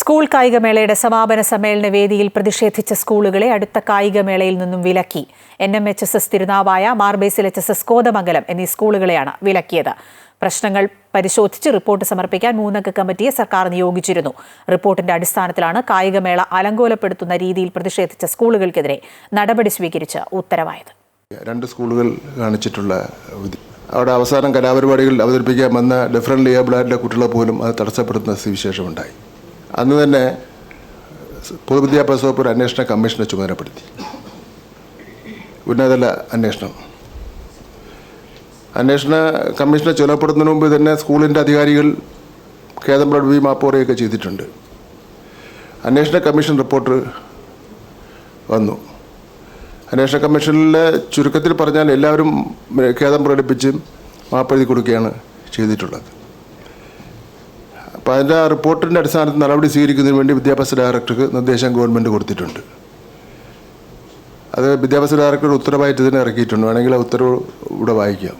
School കായികമേളയുടെ സമാപന സമ്മേളന വേദിയിൽ പ്രതിഷേധിച്ച സ്കൂളുകളെ അടുത്ത കായികമേളയിൽ നിന്നും വിലക്കി. N M H S S Thirunavaya Mar Basil H S S Kothamangalam എന്നീ സ്കൂളുകളെയാണ് വിലക്കിയത്. പ്രശ്നങ്ങൾ പരിശോധിച്ച് റിപ്പോർട്ട് സമർപ്പിക്കാൻ മൂന്നംഗ കമ്മിറ്റിയെ സർക്കാർ നിയോഗിച്ചിരുന്നു. റിപ്പോർട്ടിന്റെ അടിസ്ഥാനത്തിലാണ് കായികമേള അലങ്കോലപ്പെടുത്തുന്ന രീതിയിൽ പ്രതിഷേധിച്ച സ്കൂളുകൾക്കെതിരെ നടപടി സ്വീകരിച്ച് ഉത്തരവായത്. രണ്ട് സ്കൂളുകൾ കാണിച്ചിട്ടുള്ള. അവിടെ അവസാനം കലാപരിപാടികൾ അവതരിപ്പിക്കാമെന്ന ഡിഫറന്റ് ലിയബിളായിട്ടുള്ള കുട്ടികളെ പോലും അത് തടസ്സപ്പെടുത്തുന്ന സ്ഥിതിവിശേഷമുണ്ടായി. അന്ന് തന്നെ പൊതുവിദ്യാഭ്യാസ വകുപ്പ് ഒരു അന്വേഷണ കമ്മീഷനെ ചുമതലപ്പെടുത്തി. ഉന്നതതല അന്വേഷണം. അന്വേഷണ കമ്മീഷനെ ചുമതലപ്പെടുന്നതിന് മുമ്പ് തന്നെ സ്കൂളിന്റെ അധികാരികൾ ഖേദം വി മാപ്പോറയൊക്കെ ചെയ്തിട്ടുണ്ട്. അന്വേഷണ കമ്മീഷൻ റിപ്പോർട്ട് വന്നു. അന്വേഷണ കമ്മീഷനിലെ ചുരുക്കത്തിൽ പറഞ്ഞാൽ എല്ലാവരും കേതം പ്രകടിപ്പിച്ചും മാപ്പെഴുതി കൊടുക്കുകയാണ് ചെയ്തിട്ടുള്ളത്. അപ്പോൾ അതിന്റെ ആ റിപ്പോർട്ടിന്റെ അടിസ്ഥാനത്തിൽ നടപടി സ്വീകരിക്കുന്നതിന് വേണ്ടി വിദ്യാഭ്യാസ ഡയറക്ടർക്ക് നിർദ്ദേശം ഗവൺമെന്റ് കൊടുത്തിട്ടുണ്ട്. അത് വിദ്യാഭ്യാസ ഡയറക്ടർ ഉത്തരവായിട്ട് ഇതിനെ ഇറക്കിയിട്ടുണ്ട്. വേണമെങ്കിൽ ആ ഉത്തരവ് ഇവിടെ വായിക്കാം.